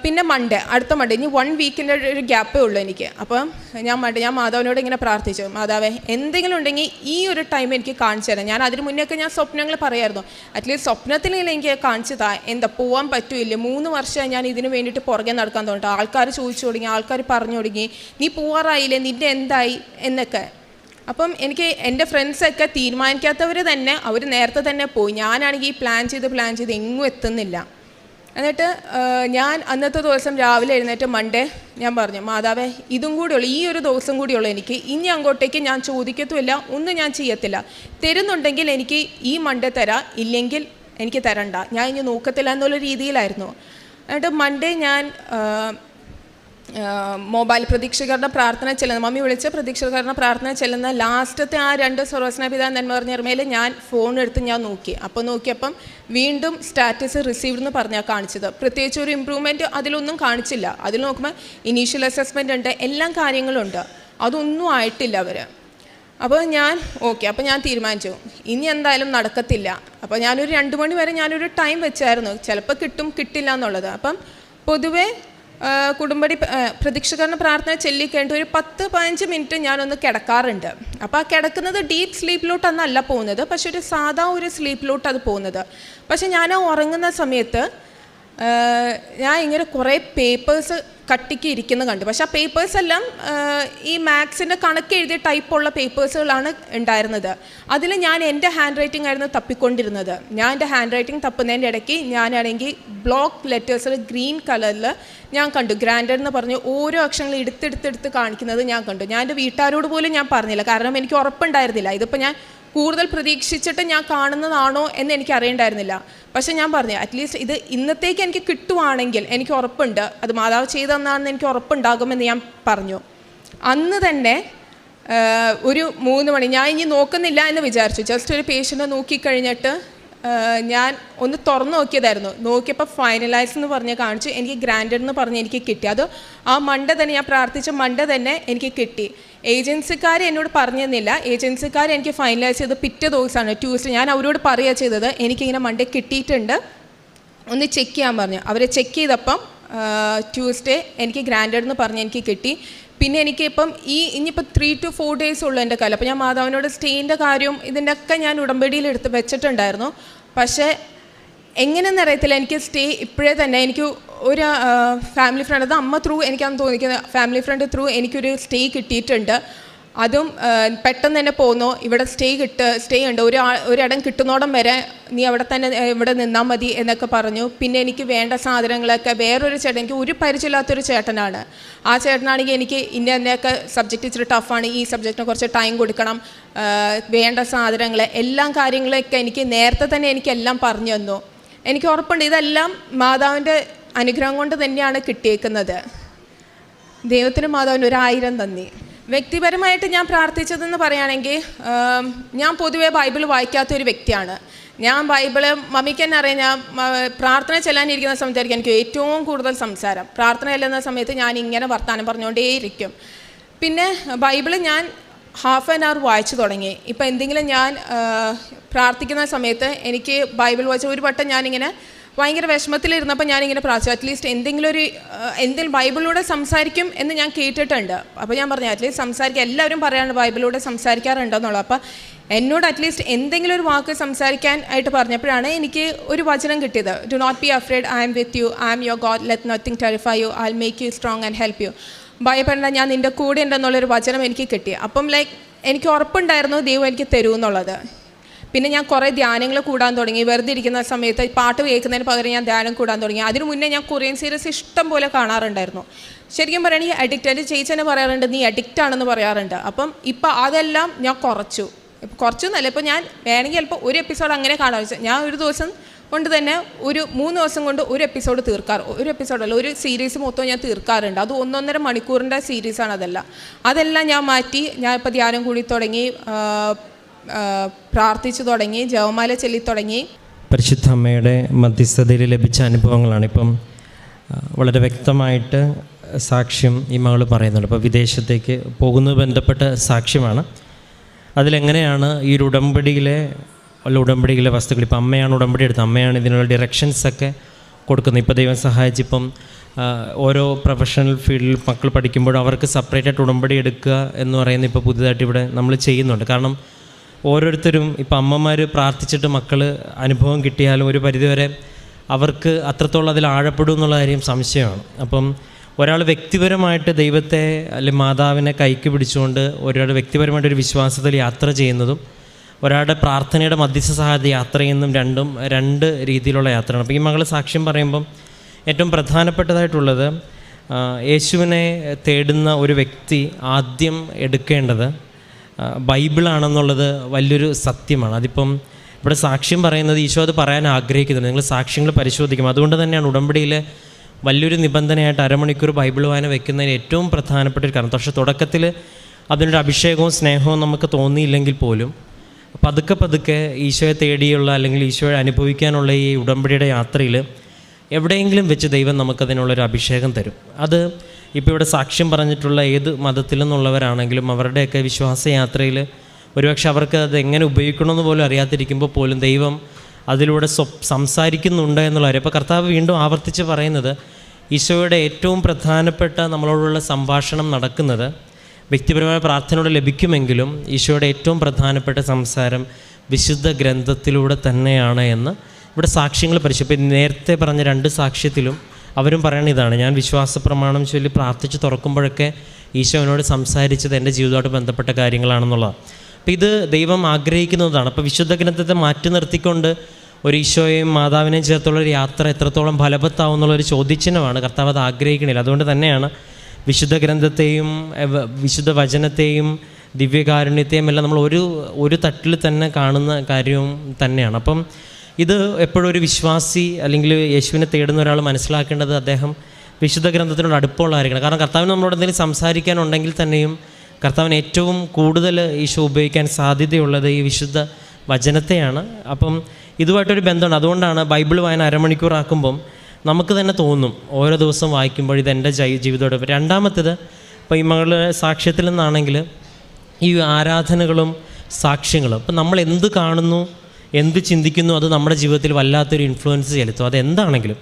പിന്നെ മൺഡേ അടുത്ത മൺഡേ ഇനി വൺ വീക്കിന്റെ ഒരു ഗ്യാപ്പേ ഉള്ളൂ എനിക്ക്. അപ്പം ഞാൻ മൺഡേ ഞാൻ മാധവനോട് ഇങ്ങനെ പ്രാർത്ഥിച്ചു. മാതാവേ എന്തെങ്കിലും ഉണ്ടെങ്കിൽ ഈ ഒരു ടൈം എനിക്ക് കാണിച്ചു തരാം. ഞാൻ അതിന് മുന്നേ ഒക്കെ ഞാൻ സ്വപ്നങ്ങൾ പറയായിരുന്നു. അറ്റ്ലീസ്റ്റ് സ്വപ്നത്തിലെങ്കിലും എനിക്ക് കാണിച്ചു താ. എന്താ പോകാൻ പറ്റൂല്ല? മൂന്ന് വർഷം ഞാൻ ഇതിന് വേണ്ടിയിട്ട് പുറകെ നടക്കാൻ തുടങ്ങി ആൾക്കാർ ചോദിച്ചു തുടങ്ങി ആൾക്കാർ പറഞ്ഞു തുടങ്ങി. നീ പോവാറായില്ലേ? നിന്റെ എന്തായി? എന്നൊക്കെ. അപ്പം എനിക്ക് എന്റെ ഫ്രണ്ട്സൊക്കെ തീരുമാനിക്കാത്തവർ തന്നെ അവർ നേരത്തെ തന്നെ പോയി. ഞാനാണെങ്കിൽ പ്ലാൻ ചെയ്ത് പ്ലാൻ ചെയ്ത് എങ്ങും എത്തുന്നില്ല. എന്നിട്ട് ഞാൻ അന്നത്തെ ദിവസം രാവിലെ എഴുന്നേറ്റ് മൺഡേ ഞാൻ പറഞ്ഞു മാതാവേ ഇതും കൂടിയുള്ള ഈ ഒരു ദിവസം കൂടിയുള്ളൂ എനിക്ക്. ഇനി അങ്ങോട്ടേക്ക് ഞാൻ ചോദിക്കത്തുമില്ല ഒന്നും ഞാൻ ചെയ്യത്തില്ല. തരുന്നുണ്ടെങ്കിൽ എനിക്ക് ഈ മൺഡേ തരാം ഇല്ലെങ്കിൽ എനിക്ക് തരണ്ട. ഞാൻ ഇനി നോക്കത്തില്ല എന്നുള്ള രീതിയിലായിരുന്നു. എന്നിട്ട് മൺഡേ ഞാൻ മൊബൈൽ പ്രതീക്ഷകരുടെ പ്രാർത്ഥന ചെല്ലുന്ന മമ്മി വിളിച്ച് പ്രതീക്ഷകരുടെ പ്രാർത്ഥന ചെല്ലുന്ന ലാസ്റ്റത്തെ ആ രണ്ട് സർവസ്നപിത നന്മ പറഞ്ഞിറമയിൽ ഞാൻ ഫോൺ എടുത്ത് ഞാൻ നോക്കി. അപ്പോൾ നോക്കിയപ്പം വീണ്ടും സ്റ്റാറ്റസ് റിസീവ്ഡ് എന്ന് പറഞ്ഞാൽ കാണിച്ചത്. പ്രത്യേകിച്ച് ഒരു ഇമ്പ്രൂവ്മെന്റ് അതിലൊന്നും കാണിച്ചില്ല. അതിൽ നോക്കുമ്പോൾ ഇനീഷ്യൽ അസസ്മെന്റ് ഉണ്ട് എല്ലാം കാര്യങ്ങളുണ്ട്. അതൊന്നും ആയിട്ടില്ല അവർ അപ്പോൾ ഞാൻ ഓക്കെ അപ്പോൾ ഞാൻ തീരുമാനിച്ചു. ഇനി എന്തായാലും നടക്കത്തില്ല. അപ്പോൾ ഞാനൊരു രണ്ട് മണി വരെ ഞാനൊരു ടൈം വെച്ചായിരുന്നു. ചിലപ്പോൾ കിട്ടും കിട്ടില്ല എന്നുള്ളത്. അപ്പം പൊതുവേ കുടുംബടി പ്രതീക്ഷകരണ പ്രാർത്ഥന ചൊല്ലിക്കേണ്ട ഒരു പത്ത് പതിനഞ്ച് മിനിറ്റ് ഞാനൊന്ന് കിടക്കാറുണ്ട്. അപ്പോൾ ആ കിടക്കുന്നത് ഡീപ്പ് സ്ലീപ്പിലോട്ടൊന്നല്ല പോകുന്നത് പക്ഷെ ഒരു സാധാ ഒരു സ്ലീപ്പിലോട്ട് അത് പോകുന്നത്. പക്ഷെ ഞാൻ ഉറങ്ങുന്ന സമയത്ത് ഞാൻ ഇങ്ങനെ കുറേ പേപ്പേഴ്സ് കട്ടിക്ക് ഇരിക്കുന്ന കണ്ടു. പക്ഷെ ആ പേപ്പേഴ്സ് എല്ലാം ഈ മാത്സിന്റെ കണക്ക് എഴുതിയ ടൈപ്പുള്ള പേപ്പേഴ്സുകളാണ് ഉണ്ടായിരുന്നത്. അതിൽ ഞാൻ എന്റെ ഹാൻഡ് റൈറ്റിംഗ് ആയിരുന്നു തപ്പിക്കൊണ്ടിരുന്നത്. ഞാൻ എന്റെ ഹാൻഡ് റൈറ്റിംഗ് തപ്പുന്നതിന്റെ ഇടയ്ക്ക് ഞാനാണെങ്കിൽ ബ്ലോക്ക് ലെറ്റേഴ്സിൽ ഗ്രീൻ കളറിൽ ഞാൻ കണ്ടു. ഗ്രാൻഡഡ് എന്ന് പറഞ്ഞ് ഓരോ അക്ഷരങ്ങൾ എടുത്തെടുത്തെടുത്ത് കാണിക്കുന്നത് ഞാൻ കണ്ടു. ഞാൻ എന്റെ വീട്ടുകാരോട് പോലും ഞാൻ പറഞ്ഞില്ല. കാരണം എനിക്ക് ഉറപ്പുണ്ടായിരുന്നില്ല. ഇതിപ്പോൾ ഞാൻ കൂടുതൽ പ്രതീക്ഷിച്ചിട്ട് ഞാൻ കാണുന്നതാണോ എന്ന് എനിക്ക് അറിയണ്ടായിരുന്നില്ല. പക്ഷെ ഞാൻ പറഞ്ഞു അറ്റ്ലീസ്റ്റ് ഇത് ഇന്നത്തേക്ക് എനിക്ക് കിട്ടുവാണെങ്കിൽ എനിക്ക് ഉറപ്പുണ്ട്. അത് മാതാവ് ചെയ്തെന്നാണെന്ന് എനിക്ക് ഉറപ്പുണ്ടാകുമെന്ന് ഞാൻ പറഞ്ഞു. അന്ന് തന്നെ ഒരു മൂന്ന് മണി ഞാൻ ഇനി നോക്കുന്നില്ല എന്ന് വിചാരിച്ചു. ജസ്റ്റ് ഒരു പേഷ്യന്റ് നോക്കിക്കഴിഞ്ഞിട്ട് ഞാൻ ഒന്ന് തുറന്നു നോക്കിയതായിരുന്നു. നോക്കിയപ്പോൾ ഫൈനലൈസ് എന്ന് പറഞ്ഞ് കാണിച്ചു എനിക്ക് ഗ്രാൻഡഡ് എന്ന് പറഞ്ഞ് എനിക്ക് കിട്ടി. അത് ആ മണ്ട തന്നെ ഞാൻ പ്രാർത്ഥിച്ച മണ്ട തന്നെ എനിക്ക് കിട്ടി. ഏജൻസിക്കാർ എന്നോട് പറഞ്ഞിരുന്നില്ല. ഏജൻസിക്കാർ എനിക്ക് ഫൈനലൈസ് ചെയ്ത് പിറ്റേ ദിവസമാണ് ട്യൂസ്ഡേ ഞാൻ അവരോട് പറയുക ചെയ്തത് എനിക്കിങ്ങനെ മണ്ടേ കിട്ടിയിട്ടുണ്ട്. ഒന്ന് ചെക്ക് ചെയ്യാൻ പറഞ്ഞു. അവരെ ചെക്ക് ചെയ്തപ്പം ട്യൂസ്ഡേ എനിക്ക് ഗ്രാൻഡഡ് എന്ന് പറഞ്ഞ് എനിക്ക് കിട്ടി. പിന്നെ എനിക്ക് ഇപ്പം ഈ ഇനിയിപ്പോൾ ത്രീ ടു ഫോർ ഡേയ്സ് ഉള്ളൂ എന്റെ കാലം. അപ്പോൾ ഞാൻ മാതാവിനോട് സ്റ്റേയിന്റെ കാര്യവും ഇതിന്റെ ഒക്കെ ഞാൻ ഉടമ്പടിയിൽ എടുത്ത് വെച്ചിട്ടുണ്ടായിരുന്നു. പക്ഷേ എങ്ങനെയെന്ന് അറിയത്തില്ല. എനിക്ക് സ്റ്റേ ഇപ്പോഴേ തന്നെ എനിക്ക് ഒരു ഫാമിലി ഫ്രണ്ട് അത് അമ്മ ത്രൂ എനിക്കാന്ന് തോന്നിക്കുന്നത്. ഫാമിലി ഫ്രണ്ട് ത്രൂ എനിക്കൊരു സ്റ്റേ കിട്ടിയിട്ടുണ്ട്. അതും പെട്ടെന്ന് തന്നെ പോന്നു. ഇവിടെ സ്റ്റേ കിട്ട് സ്റ്റേ ഉണ്ട്. ഒരു ഒരിടം കിട്ടുന്നോടം വരെ നീ അവിടെ തന്നെ ഇവിടെ നിന്നാൽ മതി എന്നൊക്കെ പറഞ്ഞു. പിന്നെ എനിക്ക് വേണ്ട സാധനങ്ങളൊക്കെ വേറൊരു ചേട്ടൻ എനിക്ക് ഒരു പരിചയമില്ലാത്തൊരു ചേട്ടനാണ്. ആ ചേട്ടനാണെങ്കിൽ എനിക്ക് ഇന്ന എന്നൊക്കെ സബ്ജക്റ്റ് ഇച്ചിരി ടഫാണ് ഈ സബ്ജക്റ്റിന് കുറച്ച് ടൈം കൊടുക്കണം. വേണ്ട സാധനങ്ങൾ എല്ലാം കാര്യങ്ങളൊക്കെ എനിക്ക് നേരത്തെ തന്നെ എനിക്കെല്ലാം പറഞ്ഞു തന്നു. എനിക്ക് ഉറപ്പുണ്ട്. ഇതെല്ലാം മാതാവിന്റെ അനുഗ്രഹം കൊണ്ട് തന്നെയാണ് കിട്ടിയേക്കുന്നത്. ദൈവത്തിന് മാതാവിന് ഒരായിരം നന്ദി. വ്യക്തിപരമായിട്ട് ഞാൻ പ്രാർത്ഥിച്ചതെന്ന് പറയുകയാണെങ്കിൽ ഞാൻ പൊതുവെ ബൈബിൾ വായിക്കാത്ത ഒരു വ്യക്തിയാണ്. ഞാൻ ബൈബിൾ മമ്മിക്ക് തന്നെ അറിയാം ഞാൻ പ്രാർത്ഥന ചെല്ലാനിരിക്കുന്ന സമയത്തായിരിക്കും എനിക്ക് ഏറ്റവും കൂടുതൽ സംസാരം. പ്രാർത്ഥന ചെല്ലുന്ന സമയത്ത് ഞാൻ ഇങ്ങനെ വർത്തമാനം പറഞ്ഞുകൊണ്ടേയിരിക്കും. പിന്നെ ബൈബിൾ ഞാൻ ഹാഫ് ആൻ അവർ വായിച്ചു തുടങ്ങി. ഇപ്പം എന്തെങ്കിലും ഞാൻ പ്രാർത്ഥിക്കുന്ന സമയത്ത് എനിക്ക് ബൈബിൾ വായിച്ച ഒരു വട്ടം ഞാനിങ്ങനെ ഭയങ്കര വിഷമത്തിലിരുന്നപ്പോൾ ഞാനിങ്ങനെ പ്രാർത്ഥിച്ചു അറ്റ്ലീസ്റ്റ് എന്തെങ്കിലും ഒരു എന്തെങ്കിലും ബൈബിളിലൂടെ സംസാരിക്കും എന്ന് ഞാൻ കേട്ടിട്ടുണ്ട്. അപ്പോൾ ഞാൻ പറഞ്ഞു അറ്റ്ലീസ്റ്റ് സംസാരിക്കുക എല്ലാവരും പറയാണ് ബൈബിളിലൂടെ സംസാരിക്കാറുണ്ടെന്നുള്ളത് അപ്പോൾ എന്നോട് അറ്റ്ലീസ്റ്റ് എന്തെങ്കിലും ഒരു വാക്ക് സംസാരിക്കാൻ ആയിട്ട് പറഞ്ഞപ്പോഴാണ് എനിക്ക് ഒരു വചനം കിട്ടിയത്. Do not be afraid I am with you I am your God let nothing terrify you I make you strong and help you ഭയപ്പെടേണ്ട ഞാൻ നിന്റെ കൂടെ ഉണ്ടെന്നുള്ളൊരു വചനം എനിക്ക് കിട്ടി. അപ്പം ലൈക്ക് എനിക്ക് ഉറപ്പുണ്ടായിരുന്നു ദൈവം എനിക്ക് തരുമെന്നുള്ളത് പിന്നെ ഞാൻ കുറേ ധ്യാനങ്ങൾ കൂടാൻ തുടങ്ങി. വെറുതെ ഇരിക്കുന്ന സമയത്ത് പാട്ട് കേൾക്കുന്നതിന് പകരം ഞാൻ ധ്യാനം കൂടാൻ തുടങ്ങി. അതിനു മുന്നേ ഞാൻ കൊറിയൻ സീരീസ് ഇഷ്ടം പോലെ കാണാറുണ്ടായിരുന്നു. ശരിക്കും പറയുകയാണെങ്കിൽ അഡിക്റ്റ് എന്റെ ചേച്ചി പറയാറുണ്ട് നീ അഡിക്റ്റ് ആണെന്ന് പറയാറുണ്ട്. അപ്പം ഇപ്പം അതെല്ലാം ഞാൻ കുറച്ചു. ഇപ്പം കുറച്ചു എന്നല്ല ഇപ്പം ഞാൻ വേണമെങ്കിൽ ചിലപ്പോൾ ഒരു എപ്പിസോഡ് അങ്ങനെ കാണാൻ ഞാൻ ഒരു ദിവസം കൊണ്ട് തന്നെ ഒരു മൂന്ന് ദിവസം കൊണ്ട് ഒരു എപ്പിസോഡ് തീർക്കാറ്. ഒരു എപ്പിസോഡല്ല ഒരു സീരീസ് മൊത്തം ഞാൻ തീർക്കാറുണ്ട്. അത് ഒന്നൊന്നര മണിക്കൂറിന്റെ സീരീസാണ് അതെല്ലാം. അതെല്ലാം ഞാൻ മാറ്റി ഞാൻ ഇപ്പോൾ ധ്യാനം കൂടി തുടങ്ങി. പ്രാർത്ഥിച്ചു തുടങ്ങി ജവമാല ചൊല്ലി തുടങ്ങി. പരിശുദ്ധ അമ്മയുടെ മധ്യസ്ഥതയിൽ ലഭിച്ച അനുഭവങ്ങളാണ്. ഇപ്പം വളരെ വ്യക്തമായിട്ട് സാക്ഷ്യം ഈ മകൾ പറയുന്നുണ്ട്. ഇപ്പോൾ വിദേശത്തേക്ക് പോകുന്നത് ബന്ധപ്പെട്ട സാക്ഷ്യമാണ്. അതിലെങ്ങനെയാണ് ഈ ഒരു ഉടമ്പടിയിലെ അല്ല ഉടമ്പടിയിലെ വസ്തുക്കൾ? ഇപ്പം അമ്മയാണ് ഉടമ്പടി എടുത്തത്. അമ്മയാണ് ഇതിനുള്ള ഡിറക്ഷൻസ് ഒക്കെ കൊടുക്കുന്നത്. ഇപ്പോൾ ദൈവം സഹായിച്ചിപ്പം ഓരോ പ്രൊഫഷണൽ ഫീൽഡിൽ മക്കൾ പഠിക്കുമ്പോഴും അവർക്ക് സെപ്പറേറ്റ് ആയിട്ട് ഉടമ്പടി എടുക്കുക എന്ന് പറയുന്നത് ഇപ്പോൾ പുതിയതായിട്ട് ഇവിടെ നമ്മൾ ചെയ്യുന്നുണ്ട്. കാരണം ഓരോരുത്തരും ഇപ്പം അമ്മമാർ പ്രാർത്ഥിച്ചിട്ട് മക്കൾ അനുഭവം കിട്ടിയാലും ഒരു പരിധിവരെ അവർക്ക് അത്രത്തോളം അതിൽ ആഴപ്പെടും എന്നുള്ള കാര്യം സംശയമാണ്. അപ്പം ഒരാൾ വ്യക്തിപരമായിട്ട് ദൈവത്തെ അല്ലെങ്കിൽ മാതാവിനെ കൈക്ക് പിടിച്ചുകൊണ്ട് ഒരാൾ വ്യക്തിപരമായിട്ട് ഒരു വിശ്വാസത്തിൽ യാത്ര ചെയ്യുന്നതും ഒരാളുടെ പ്രാർത്ഥനയുടെ മധ്യസ്ഥ സഹായത യാത്ര ചെയ്യുന്നതും രണ്ടും രണ്ട് രീതിയിലുള്ള യാത്രയാണ്. അപ്പോൾ ഈ മകൾ സാക്ഷ്യം പറയുമ്പം ഏറ്റവും പ്രധാനപ്പെട്ടതായിട്ടുള്ളത് യേശുവിനെ തേടുന്ന ഒരു വ്യക്തി ആദ്യം എടുക്കേണ്ടത് ബൈബിളാണെന്നുള്ളത് വലിയൊരു സത്യമാണ്. അതിപ്പം ഇവിടെ സാക്ഷ്യം പറയുന്നത് ഈശോ അത് പറയാൻ ആഗ്രഹിക്കുന്നുണ്ട്. നിങ്ങൾ സാക്ഷ്യങ്ങൾ പരിശോധിക്കും അതുകൊണ്ട് തന്നെയാണ് ഉടമ്പടിയിലെ വലിയൊരു നിബന്ധനയായിട്ട് അരമണിക്കൂർ ബൈബിൾ വായന വെക്കുന്നതിന് ഏറ്റവും പ്രധാനപ്പെട്ട ഒരു കാരണം. പക്ഷേ തുടക്കത്തിൽ അതിനൊരു അഭിഷേകവും സ്നേഹവും നമുക്ക് തോന്നിയില്ലെങ്കിൽ പോലും പതുക്കെ പതുക്കെ ഈശോയെ തേടിയുള്ള അല്ലെങ്കിൽ ഈശോയെ അനുഭവിക്കാനുള്ള ഈ ഉടമ്പടിയുടെ യാത്രയിൽ എവിടെയെങ്കിലും വെച്ച് ദൈവം നമുക്കതിനുള്ളൊരു അഭിഷേകം തരും. അത് ഇപ്പോൾ ഇവിടെ സാക്ഷ്യം പറഞ്ഞിട്ടുള്ള ഏത് മതത്തിൽ നിന്നുള്ളവരാണെങ്കിലും അവരുടെയൊക്കെ വിശ്വാസയാത്രയിൽ ഒരുപക്ഷെ അവർക്ക് അത് എങ്ങനെ ഉപയോഗിക്കണമെന്ന് പോലും അറിയാതിരിക്കുമ്പോൾ പോലും ദൈവം അതിലൂടെ സ്വ സംസാരിക്കുന്നുണ്ട് എന്നുള്ള കാര്യം. അപ്പോൾ കർത്താവ് വീണ്ടും ആവർത്തിച്ച് പറയുന്നത് ഈശോയുടെ ഏറ്റവും പ്രധാനപ്പെട്ട നമ്മളോടുള്ള സംഭാഷണം നടക്കുന്നത് വ്യക്തിപരമായ പ്രാർത്ഥനയോടെ ലഭിക്കുമെങ്കിലും ഈശോയുടെ ഏറ്റവും പ്രധാനപ്പെട്ട സംസാരം വിശുദ്ധ ഗ്രന്ഥത്തിലൂടെ തന്നെയാണ് എന്ന് ഇവിടെ സാക്ഷ്യങ്ങൾ പരിശോധിച്ചു. നേരത്തെ പറഞ്ഞ രണ്ട് സാക്ഷ്യത്തിലും അവരും പറയുന്ന ഇതാണ്. ഞാൻ വിശ്വാസ പ്രമാണം ചൊല്ലി പ്രാർത്ഥിച്ച് തുറക്കുമ്പോഴൊക്കെ ഈശോ എന്നോട് സംസാരിച്ചത് എന്റെ ജീവിതമായിട്ട് ബന്ധപ്പെട്ട കാര്യങ്ങളാണെന്നുള്ളത് അപ്പോൾ ഇത് ദൈവം ആഗ്രഹിക്കുന്നതാണ്. അപ്പോൾ വിശുദ്ധ ഗ്രന്ഥത്തെ മാറ്റി നിർത്തിക്കൊണ്ട് ഒരു ഈശോയെയും മാതാവിനെയും ചേർത്തുള്ള ഒരു യാത്ര എത്രത്തോളം ഫലവത്താവും എന്നുള്ളൊരു ചോദ്യചിഹ്നമാണ് കർത്താവ് അത് ആഗ്രഹിക്കണില്ല അതുകൊണ്ട് തന്നെയാണ് വിശുദ്ധ ഗ്രന്ഥത്തെയും വിശുദ്ധ വചനത്തെയും ദിവ്യകാരുണ്യത്തെയും എല്ലാം നമ്മൾ ഒരു ഒരു തട്ടിൽ തന്നെ കാണുന്ന കാര്യവും തന്നെയാണ്. അപ്പം ഇത് എപ്പോഴും ഒരു വിശ്വാസി അല്ലെങ്കിൽ യേശുവിനെ തേടുന്ന ഒരാൾ മനസ്സിലാക്കേണ്ടത് അദ്ദേഹം വിശുദ്ധ ഗ്രന്ഥത്തിനോട് അടുപ്പമുള്ളതായിരിക്കണം. കാരണം കർത്താവിന് നമ്മളോട് എന്തെങ്കിലും സംസാരിക്കാനുണ്ടെങ്കിൽ തന്നെയും കർത്താവിന് ഏറ്റവും കൂടുതൽ ഈശോ ഉപയോഗിക്കാൻ സാധ്യതയുള്ളത് ഈ വിശുദ്ധ വചനത്തെയാണ്. അപ്പം ഇതുമായിട്ടൊരു ബന്ധമാണ് അതുകൊണ്ടാണ് ബൈബിൾ വായന അരമണിക്കൂറാക്കുമ്പം നമുക്ക് തന്നെ തോന്നും ഓരോ ദിവസം വായിക്കുമ്പോൾ ഇത് എന്റെ ജീവിതത്തോട്. രണ്ടാമത്തേത് ഇപ്പോൾ ഈ മകളുടെ സാക്ഷ്യത്തിൽ നിന്നാണെങ്കിൽ ഈ ആരാധനകളും സാക്ഷ്യങ്ങളും. അപ്പം നമ്മൾ എന്ത് കാണുന്നു എന്ത് ചിന്തിക്കുന്നു അത് നമ്മുടെ ജീവിതത്തിൽ വല്ലാത്തൊരു ഇൻഫ്ലുവൻസ് ചെലുത്തും അത് എന്താണെങ്കിലും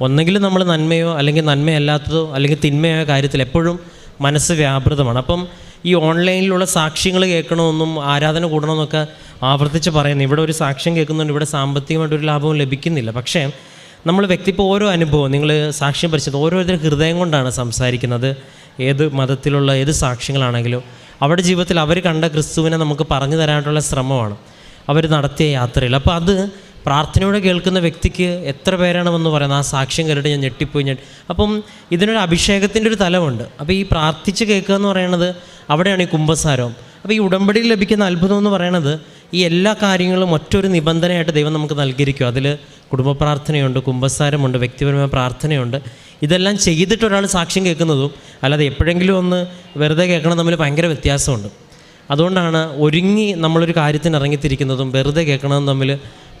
ഒന്നെങ്കിൽ നമ്മൾ നന്മയോ അല്ലെങ്കിൽ നന്മയല്ലാത്തതോ അല്ലെങ്കിൽ തിന്മയോ കാര്യത്തിൽ എപ്പോഴും മനസ്സ് വ്യാപൃതമാണ്. അപ്പം ഈ ഓൺലൈനിലുള്ള സാക്ഷ്യങ്ങൾ കേൾക്കണമെന്നും ആരാധന കൂടണമെന്നൊക്കെ ആവർത്തിച്ച് പറയുന്നു. ഇവിടെ ഒരു സാക്ഷ്യം കേൾക്കുന്നുണ്ട്. ഇവിടെ സാമ്പത്തികമായിട്ട് ഒരു ലാഭവും ലഭിക്കുന്നില്ല. പക്ഷേ നമ്മൾ വ്യക്തി ഇപ്പോൾ ഓരോ അനുഭവം നിങ്ങൾ സാക്ഷ്യം പരിശോധിച്ചത് ഓരോരുത്തരും ഹൃദയം കൊണ്ടാണ് സംസാരിക്കുന്നത്. ഏത് മതത്തിലുള്ള ഏത് സാക്ഷ്യങ്ങളാണെങ്കിലും അവരുടെ ജീവിതത്തിൽ അവർ കണ്ട ക്രിസ്തുവിനെ നമുക്ക് പറഞ്ഞു തരാനായിട്ടുള്ള ശ്രമമാണ്. അവർ നടത്തിയ യാത്രയിൽ. അപ്പോൾ അത് പ്രാർത്ഥനയോടെ കേൾക്കുന്ന വ്യക്തിക്ക് എത്ര പേരാണ് വന്ന് പറയുന്നത് ആ സാക്ഷ്യം കേട്ടിട്ട് ഞാൻ ഞെട്ടിപ്പോയി. ഞാൻ അപ്പം ഇതിനൊരു അഭിഷേകത്തിന്റെ ഒരു തലമുണ്ട്. അപ്പോൾ ഈ പ്രാർത്ഥിച്ച് കേൾക്കുക എന്ന് പറയുന്നത് അവിടെയാണ് ഈ കുംഭസാരം. അപ്പോൾ ഈ ഉടമ്പടിയിൽ ലഭിക്കുന്ന അത്ഭുതം എന്ന് പറയുന്നത് ഈ എല്ലാ കാര്യങ്ങളും ഒറ്റൊരു നിബന്ധനയായിട്ട് ദൈവം നമുക്ക് നൽകിയിരിക്കും. അതിൽ കുടുംബ പ്രാർത്ഥനയുണ്ട് കുംഭസാരമുണ്ട് വ്യക്തിപരമായ പ്രാർത്ഥനയുണ്ട്. ഇതെല്ലാം ചെയ്തിട്ട് ഒരാൾ സാക്ഷ്യം കേൾക്കുന്നതും അല്ലാതെ എപ്പോഴെങ്കിലും ഒന്ന് വെറുതെ കേൾക്കണം തമ്മിൽ ഭയങ്കര വ്യത്യാസമുണ്ട്. അതുകൊണ്ടാണ് ഒരുങ്ങി നമ്മളൊരു കാര്യത്തിന് ഇറങ്ങിത്തിരിക്കുന്നതും വെറുതെ കേൾക്കണതും തമ്മിൽ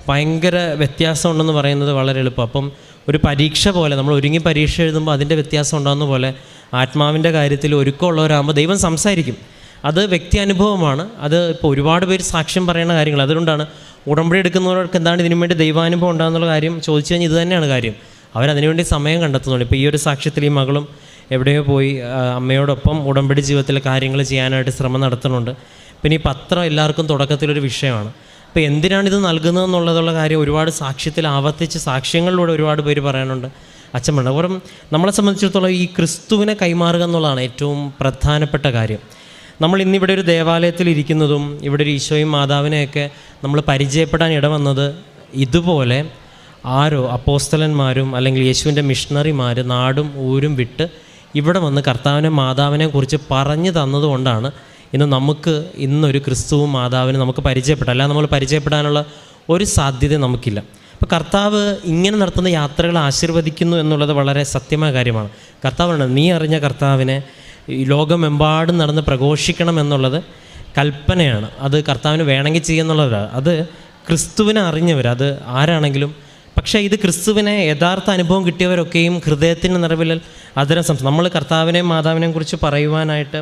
ഭയങ്കര വ്യത്യാസമുണ്ടെന്ന് പറയുന്നത് വളരെ എളുപ്പം. അപ്പം ഒരു പരീക്ഷ പോലെ നമ്മൾ ഒരുങ്ങി പരീക്ഷ എഴുതുമ്പോൾ അതിന്റെ വ്യത്യാസം ഉണ്ടാകുന്ന പോലെ ആത്മാവിന്റെ കാര്യത്തിൽ ഒരുക്കമുള്ളവരാകുമ്പോൾ ദൈവം സംസാരിക്കും. അത് വ്യക്തി അനുഭവമാണ്. അത് ഇപ്പോൾ ഒരുപാട് പേര് സാക്ഷ്യം പറയുന്ന കാര്യങ്ങൾ. അതുകൊണ്ടാണ് ഉടമ്പടി എടുക്കുന്നവർക്ക് എന്താണ് ഇതിനു വേണ്ടി ദൈവാനുഭവം ഉണ്ടാകുന്നുള്ള കാര്യം ചോദിച്ചു കഴിഞ്ഞാൽ ഇത് തന്നെയാണ് കാര്യം. അവരതിനുവേണ്ടി സമയം കണ്ടെത്തുന്നുണ്ട് ഇപ്പോൾ ഈ ഒരു സാക്ഷ്യത്തിൽ ഈ മകളും എവിടെയോ പോയി അമ്മയോടൊപ്പം ഉടമ്പടി ജീവിതത്തിലെ കാര്യങ്ങൾ ചെയ്യാനായിട്ട് ശ്രമം നടത്തുന്നുണ്ട്. പിന്നെ ഈ പത്രം എല്ലാവർക്കും തുടക്കത്തിലൊരു വിഷയമാണ്. അപ്പോൾ എന്തിനാണ് ഇത് നൽകുന്നതെന്നുള്ളതുള്ള കാര്യം ഒരുപാട് സാക്ഷ്യത്തിൽ ആവർത്തിച്ച് സാക്ഷ്യങ്ങളിലൂടെ ഒരുപാട് പേര് പറയാനുണ്ട്. അച്ഛൻ പറഞ്ഞു നമ്മളെ സംബന്ധിച്ചിടത്തോളം ഈ ക്രിസ്തുവിനെ കൈമാറുക എന്നുള്ളതാണ് ഏറ്റവും പ്രധാനപ്പെട്ട കാര്യം. നമ്മൾ ഇന്നിവിടെ ഒരു ദേവാലയത്തിൽ ഇരിക്കുന്നതും ഇവിടെ ഒരു ഈശോയും മാതാവിനെയൊക്കെ നമ്മൾ പരിചയപ്പെടാൻ ഇടവന്നത് ഇതുപോലെ ആരോ അപ്പോസ്തലന്മാരും അല്ലെങ്കിൽ യേശുവിന്റെ മിഷണറിമാർ നാടും ഊരും വിട്ട് ഇവിടെ വന്ന് കർത്താവിനെ മാതാവിനെ കുറിച്ച് പറഞ്ഞു തന്നതുകൊണ്ടാണ് ഇന്ന് നമുക്ക് ഇന്നൊരു ക്രിസ്തുവും മാതാവിനും നമുക്ക് പരിചയപ്പെട്ട അല്ലാതെ നമ്മൾ പരിചയപ്പെടാനുള്ള ഒരു സാധ്യത നമുക്കില്ല. അപ്പോൾ കർത്താവ് ഇങ്ങനെ നടത്തുന്ന യാത്രകൾ ആശീർവദിക്കുന്നു എന്നുള്ളത് വളരെ സത്യമായ കാര്യമാണ്. കർത്താവാണ് നീ അറിഞ്ഞ കർത്താവിനെ ലോകമെമ്പാടും നടന്ന് പ്രഘോഷിക്കണം എന്നുള്ളത് കൽപ്പനയാണ്. അത് കർത്താവിന് വേണമെങ്കിൽ ചെയ്യുന്നുള്ളതാണ് അത് ക്രിസ്തുവിനെ അറിഞ്ഞവർ അത് ആരാണെങ്കിലും പക്ഷേ ഇത് ക്രിസ്തുവിനെ യഥാർത്ഥ അനുഭവം കിട്ടിയവരൊക്കെയും ഹൃദയത്തിന്റെ നിറവിൽ അതിനെ സംസ് നമ്മൾ കർത്താവിനെയും മാതാവിനെയും കുറിച്ച് പറയുവാനായിട്ട്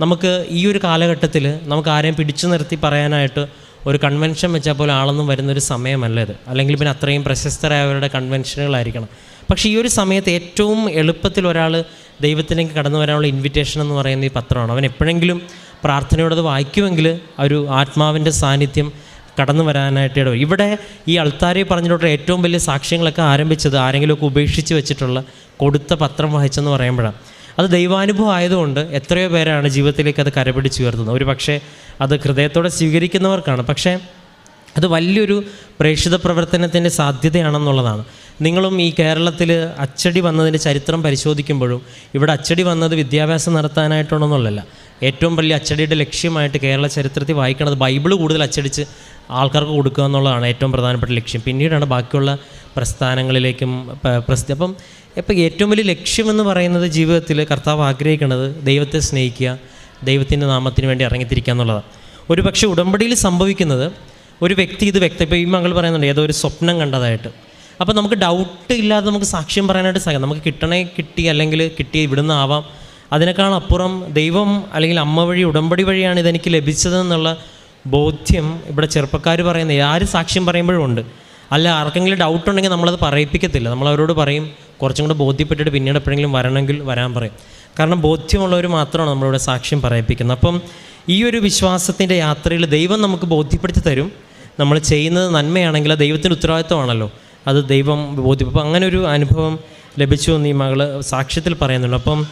നമുക്ക് ഈ ഒരു കാലഘട്ടത്തിൽ നമുക്ക് ആരെയും പിടിച്ചു നിർത്തി പറയാനായിട്ട് ഒരു കൺവെൻഷൻ വെച്ചാൽ പോലെ ആളൊന്നും വരുന്നൊരു സമയമല്ല ഇത്. അല്ലെങ്കിൽ പിന്നെ അത്രയും പ്രശസ്തരായവരുടെ കൺവെൻഷനുകളായിരിക്കണം പക്ഷേ ഈ ഒരു സമയത്ത് ഏറ്റവും എളുപ്പത്തിൽ ഒരാൾ ദൈവത്തിലേക്ക് കടന്നു വരാനുള്ള ഇൻവിറ്റേഷൻ എന്ന് പറയുന്ന ഈ പത്രമാണ്. അവൻ എപ്പോഴെങ്കിലും പ്രാർത്ഥനയോടത് വായിക്കുമെങ്കിൽ ഒരു ആത്മാവിന്റെ സാന്നിധ്യം കടന്നു വരാനായിട്ട് ഇടവരും ഇവിടെ ഈ അൾത്താരെ പറഞ്ഞിട്ടുള്ള ഏറ്റവും വലിയ സാക്ഷ്യങ്ങളൊക്കെ ആരംഭിച്ചത് ആരെങ്കിലുമൊക്കെ ഉപേക്ഷിച്ച് വെച്ചിട്ടുള്ള കൊടുത്ത പത്രം വായിച്ചെന്ന് പറയുമ്പോഴാണ്. അത് ദൈവാനുഭവം ആയതുകൊണ്ട് എത്രയോ പേരാണ് ജീവിതത്തിലേക്ക് അത് കരപിടിച്ച് ഉയർത്തുന്നത്. ഒരു പക്ഷേ അത് ഹൃദയത്തോടെ സ്വീകരിക്കുന്നവർക്കാണ്. പക്ഷേ അത് വലിയൊരു പ്രേക്ഷിത പ്രവർത്തനത്തിന്റെ സാധ്യതയാണെന്നുള്ളതാണ്. നിങ്ങളും ഈ കേരളത്തിൽ അച്ചടി വന്നതിന്റെ ചരിത്രം പരിശോധിക്കുമ്പോഴും ഇവിടെ അച്ചടി വന്നത് വിദ്യാഭ്യാസം നടത്താനായിട്ടാണെന്നുള്ളതല്ല ഏറ്റവും വലിയ അച്ചടിയുടെ ലക്ഷ്യമായിട്ട് കേരള ചരിത്രത്തിൽ വായിക്കുന്നത് ബൈബിൾ കൂടുതൽ അച്ചടിച്ച് ആൾക്കാർക്ക് കൊടുക്കുക എന്നുള്ളതാണ് ഏറ്റവും പ്രധാനപ്പെട്ട ലക്ഷ്യം. പിന്നീടാണ് ബാക്കിയുള്ള പ്രസ്ഥാനങ്ങളിലേക്കും പ- പ്രസിദ്ധി അപ്പം ഇപ്പം ഏറ്റവും വലിയ ലക്ഷ്യമെന്ന് പറയുന്നത് ജീവിതത്തിൽ കർത്താവ് ആഗ്രഹിക്കുന്നത് ദൈവത്തെ സ്നേഹിക്കുക ദൈവത്തിന്റെ നാമത്തിന് വേണ്ടി ഇറങ്ങിത്തിരിക്കുക എന്നുള്ളതാണ്. ഒരു പക്ഷേ ഉടമ്പടിയിൽ സംഭവിക്കുന്നത് ഒരു വ്യക്തി ഇത് വ്യക്തി ഇപ്പോൾ ഈ മകൾ പറയുന്നുണ്ട് ഏതോ ഒരു സ്വപ്നം കണ്ടതായിട്ട്. അപ്പോൾ നമുക്ക് ഡൗട്ട് ഇല്ലാതെ നമുക്ക് സാക്ഷ്യം പറയാനായിട്ട് സാധിക്കും. നമുക്ക് കിട്ടണേ കിട്ടി അല്ലെങ്കിൽ കിട്ടി ഇവിടുന്ന് ആവാം. അതിനേക്കാൾ അപ്പുറം ദൈവം അല്ലെങ്കിൽ അമ്മ വഴി ഉടമ്പടി വഴിയാണ് ഇതെനിക്ക് ലഭിച്ചതെന്നുള്ള ബോധ്യം ഇവിടെ ചെറുപ്പക്കാർ പറയുന്നത് ആര് സാക്ഷ്യം പറയുമ്പോഴും ഉണ്ട്. അല്ല ആർക്കെങ്കിലും ഡൗട്ട് ഉണ്ടെങ്കിൽ നമ്മളത് പറയിപ്പിക്കത്തില്ല. നമ്മൾ അവരോട് പറയും കുറച്ചും കൂടെ ബോധ്യപ്പെട്ടിട്ട് പിന്നീട് എപ്പോഴെങ്കിലും വരണമെങ്കിൽ വരാൻ പറയും. കാരണം ബോധ്യമുള്ളവർ മാത്രമാണ് നമ്മളിവിടെ സാക്ഷ്യം പറയിപ്പിക്കുന്നത്. അപ്പം ഈ ഒരു വിശ്വാസത്തിന്റെ യാത്രയിൽ ദൈവം നമുക്ക് ബോധ്യപ്പെടുത്തി തരും. നമ്മൾ ചെയ്യുന്നത് നന്മയാണെങ്കിൽ അത് ദൈവത്തിന്റെ ഉത്തരവാദിത്വമാണല്ലോ. അത് ദൈവം ബോധ്യപ്പെടും അങ്ങനെ ഒരു അനുഭവം ലഭിച്ചു എന്ന് ഈ മകൾ സാക്ഷ്യത്തിൽ പറയുന്നുണ്ട്. അപ്പം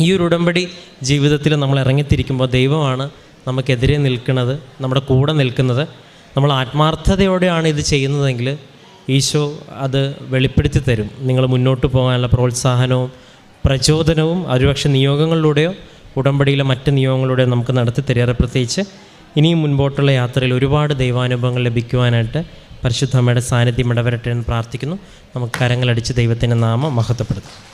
ഈ ഒരു ഉടമ്പടി ജീവിതത്തിൽ നമ്മൾ ഇറങ്ങിത്തിരിക്കുമ്പോൾ ദൈവമാണ് നമുക്കെതിരെ നിൽക്കുന്നത് നമ്മുടെ കൂടെ നിൽക്കുന്നത്. നമ്മൾ ആത്മാർത്ഥതയോടെയാണ് ഇത് ചെയ്യുന്നതെങ്കിൽ ഈശോ അത് വെളിപ്പെടുത്തി തരും. നിങ്ങൾ മുന്നോട്ട് പോകാനുള്ള പ്രോത്സാഹനവും പ്രചോദനവും ഒരുപക്ഷെ നിയോഗങ്ങളിലൂടെയോ ഉടമ്പടിയിലെ മറ്റ് നിയോഗങ്ങളിലൂടെയോ നമുക്ക് നടത്തി തരികയാറ് പ്രത്യേകിച്ച് ഇനിയും മുൻപോട്ടുള്ള യാത്രയിൽ ഒരുപാട് ദൈവാനുഭവങ്ങൾ ലഭിക്കുവാനായിട്ട് പരിശുദ്ധമ്മയുടെ സാന്നിധ്യം ഇടവരട്ടെ എന്ന് പ്രാർത്ഥിക്കുന്നു. നമുക്ക് കരങ്ങളടിച്ച് ദൈവത്തിന്റെ നാമം മഹത്വപ്പെടുത്തും.